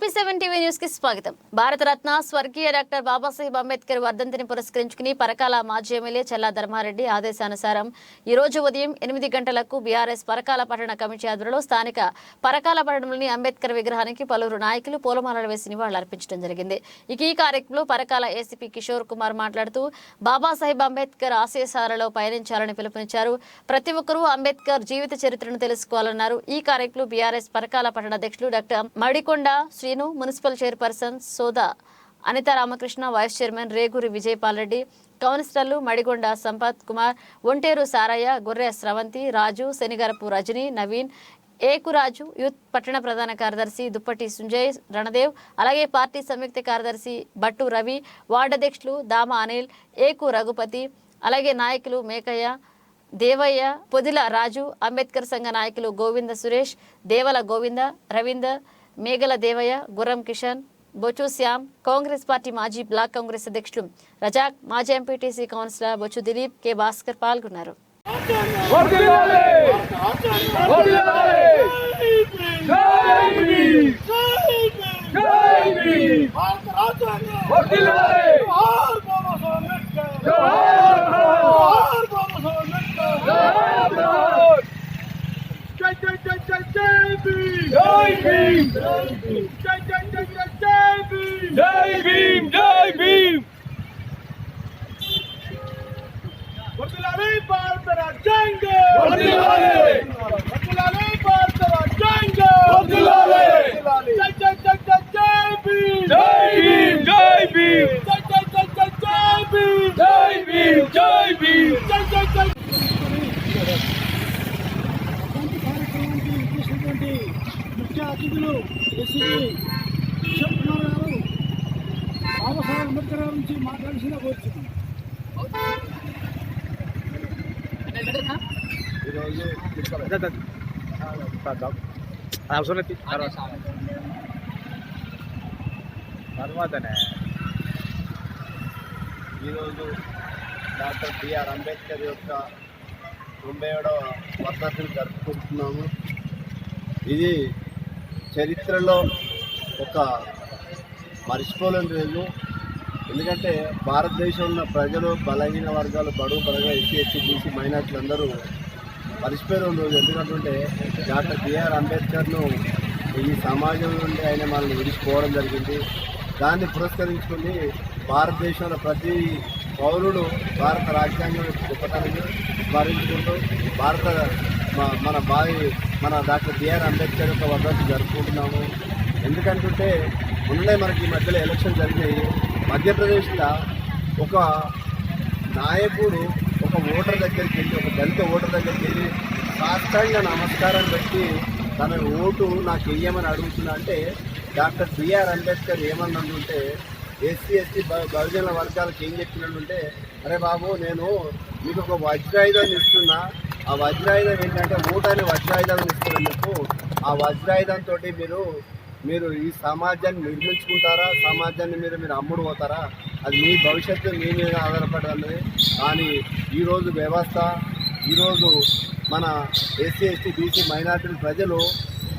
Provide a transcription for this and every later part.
AP seven TV న్యూస్కి స్వాగతం. భారతరత్న స్వర్గీయ డాక్టర్ బాబాసాహెబ్ అంబేద్కర్ వర్ధంతిని పురస్కరించుకుని పరకాల మాజీ ఎమ్మెల్యే చల్లా ధర్మారెడ్డి ఆదేశానుసారం ఈ రోజు ఉదయం ఎనిమిది గంటలకు బీఆర్ఎస్ పరకాల పట్టణ కమిటీ ఆధ్వర్యంలో స్థానిక పరకాల పట్టణంలోని అంబేద్కర్ విగ్రహానికి పలువురు నాయకులు పూలమాలలు వేసి నివాళులర్పించడం జరిగింది. ఇక ఈ కార్యక్రమంలో పరకాల ఏసీపీ కిషోర్ కుమార్ మాట్లాడుతూ బాబాసాహెబ్ అంబేద్కర్ ఆశయసారలో పయనించాలని పిలుపునిచ్చారు. ప్రతి ఒక్కరూ అంబేద్కర్ జీవిత చరిత్రను తెలుసుకోవాలన్నారు. ఈ కార్యక్రమంలో బీఆర్ఎస్ పరకాల పట్టణ అధ్యక్షులు doctor Madikonda Srinu municipal chairperson Soda Anitha Ramakrishna vice chairman Reguri Vijayapalreddy కౌన్సిలర్లు మడిగొండ సంపత్ కుమార్ ఒంటేరు సారయ్య గొర్రె స్రవంతి రాజు శనిగరపు రజని నవీన్ ఏకురాజు యూత్ పట్టణ ప్రధాన కార్యదర్శి దుప్పటి సుంజయ్ రణదేవ్ అలాగే పార్టీ సంయుక్త కార్యదర్శి బట్టు రవి వార్డు అధ్యక్షులు దామ అనిల్ ఏకు రఘుపతి అలాగే నాయకులు మేకయ్య దేవయ్య పొదిల రాజు అంబేద్కర్ సంఘ నాయకులు గోవింద సురేష్ దేవల గోవింద రవీందర్ మేఘల దేవయ్య గుర్రం కిషన్ బొచ్చు శ్యామ్ కాంగ్రెస్ పార్టీ మాజీ బ్లాక్ కాంగ్రెస్ అధ్యక్షులు రజాక్ మాజీ ఎంపీటీసీ కౌన్సిలర్ బొచ్చు దిలీప్ కె భాస్కర్ పాల్గొన్నారు వర్ధిల్లాలి! వర్ధిల్లాలి! జై భీమ్! జై Bhim! Por la vida, para Django. Por la vida. అతిథులు ఎస్సీ కిషోర్ కుమార్ గారు బాబాసాహెబ్ అంబేద్కర్ గారి నుంచి మాట్లాడాల్సిన కోరుతున్నాం తర్వాతనే ఈరోజు డాక్టర్ బిఆర్ అంబేద్కర్ యొక్క తొంభై ఏడవ వర్ధంతిని జరుపుకుంటున్నాము. ఇది చరిత్రలో ఒక మర్చిపోలేని రోజు. ఎందుకంటే భారతదేశంలో ఉన్న ప్రజలు బలహీన వర్గాలు బడుగు బలగా ఎస్సీ ఎస్టీ బీసీ మైనార్టీలు అందరూ మర్చిపోయిన రోజు. ఎందుకంటే డాక్టర్ బిఆర్ అంబేద్కర్ను ఈ సమాజం నుండి ఆయన మనల్ని విడిచిపోవడం జరిగింది. దాన్ని పురస్కరించుకుని భారతదేశంలో ప్రతి పౌరుడు భారత రాజ్యాంగం యొక్క గొప్పతనాన్ని స్మరించుకుంటూ భారత మన బావి మన డాక్టర్ బిఆర్ అంబేద్కర్ యొక్క వర్ధంతి జరుపుకుంటున్నాము. ఎందుకంటుంటే మొన్నే మనకి ఈ మధ్యలో ఎలక్షన్ జరిగినాయి. మధ్యప్రదేశ్లో ఒక నాయకుడు ఒక ఓటర్ దగ్గరికి వెళ్ళి ఒక దళిత ఓటర్ దగ్గరికి వెళ్ళి సాష్టాంగ నమస్కారం పెట్టి తన ఓటు నాకు వెయ్యమని అడుగుతున్నా అంటే డాక్టర్ బిఆర్ అంబేద్కర్ ఏమన్నంటే ఎస్సీ ఎస్టీ బహుజన వర్గాలకు ఏం చెప్పినట్టుంటే అరే బాబు నేను మీకు ఒక వజ్రాయుధాన్ని ఇస్తున్నా. ఆ వజ్రాయుధం ఏంటంటే ఓటు వజ్రాయుధం వజ్రాయుధాన్ని ఆ వజ్రాయుధంతో మీరు మీరు ఈ సమాజాన్ని నిర్మించుకుంటారా? సమాజాన్ని మీరు మీరు అమ్ముడు పోతారా? అది మీ భవిష్యత్తు మీ మీద ఆధారపడాలి. కానీ ఈరోజు వ్యవస్థ ఈరోజు మన ఎస్సీ ఎస్టీ బీసీ మైనార్టీ ప్రజలు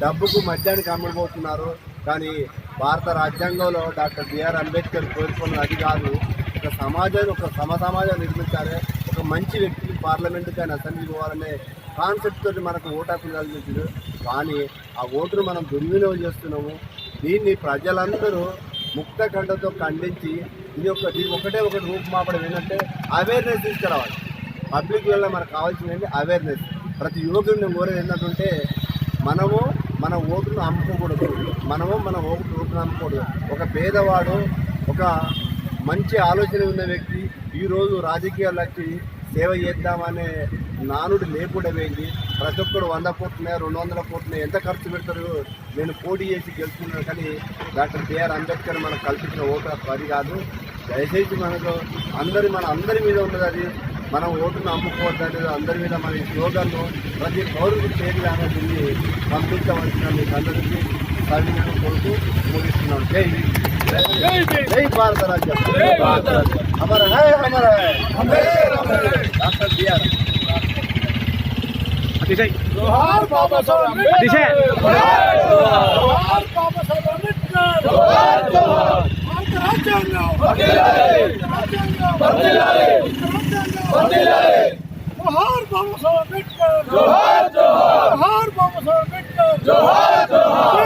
డబ్బుకు మద్యానికి అమ్ముడుపోతున్నారు. కానీ భారత రాజ్యాంగంలో డాక్టర్ బిఆర్ అంబేద్కర్ కోరుకున్నది అది కాదు. ఒక సమాజాన్ని ఒక సమ సమాజాన్ని నిర్మించాలి. మంచి వ్యక్తులు పార్లమెంట్ కానీ అసెంబ్లీకి పోవాలనే కాన్సెప్ట్ తోటి మనకు ఓటు హక్కు కానీ ఆ ఓటును మనం దుర్వినియోగం చేస్తున్నాము. దీన్ని ప్రజలందరూ ముక్త కండతో ఖండించి ఇది ఒక దీని ఒకటే ఒకటి రూపుమాపడం ఏంటంటే అవేర్నెస్ తీసుకురావాలి. పబ్లిక్లలో మనకు కావాల్సింది అవేర్నెస్ ప్రతి యువకుడిని కోరేది ఏంటంటే మనము మన ఓటును అమ్ముకోకూడదు. మనము మన ఓటు ఓటును అమ్ముకోకూడదు. ఒక పేదవాడు ఒక మంచి ఆలోచన ఉన్న వ్యక్తి ఈరోజు రాజకీయాలకి సేవ చేద్దామనే నానుడు లేకుండా పోయింది. ప్రతి ఒక్కరు వంద కోట్లున్నాయి రెండు వందల కోట్లున్నాయి ఎంత ఖర్చు పెడతారు? నేను పోటీ చేసి గెలుచుకున్నాను కానీ డాక్టర్ బిఆర్ అంబేద్కర్ మనకు కల్పించిన ఓటు అది కాదు. దయచేసి మనకు అందరి మన అందరి మీద ఉన్నది అది. మనం ఓటును అమ్ముకోవద్దు అనేది అందరి మీద మన యోగాను ప్రతి పౌరుడు చేరి పంపించవలసిన మీకు అందరికీ సవినీయం కొడుకు ముగిస్తున్నాం జై హింద్. జై భీమ్! జై భారత రాజ్యం జై భారత రాజ్యం! అమర హై అమర హై డాక్టర్ బిఆర్ జోహార్ బాబా సాహెబ్ అంబేద్కర్ దిశ. జోహార్ బాబా సాహెబ్ అంబేద్కర్ అంబేద్కర్ భారత రాజ్యాంగం రాజ్యాంగం రాజ్యాంగం జోహార్ బాబాసాహెబ్ అంబేద్కర్ జోహార్ జోహార్ జోహార్ బాబాసాహెబ్ అంబేద్కర్ జోహార్ జోహార్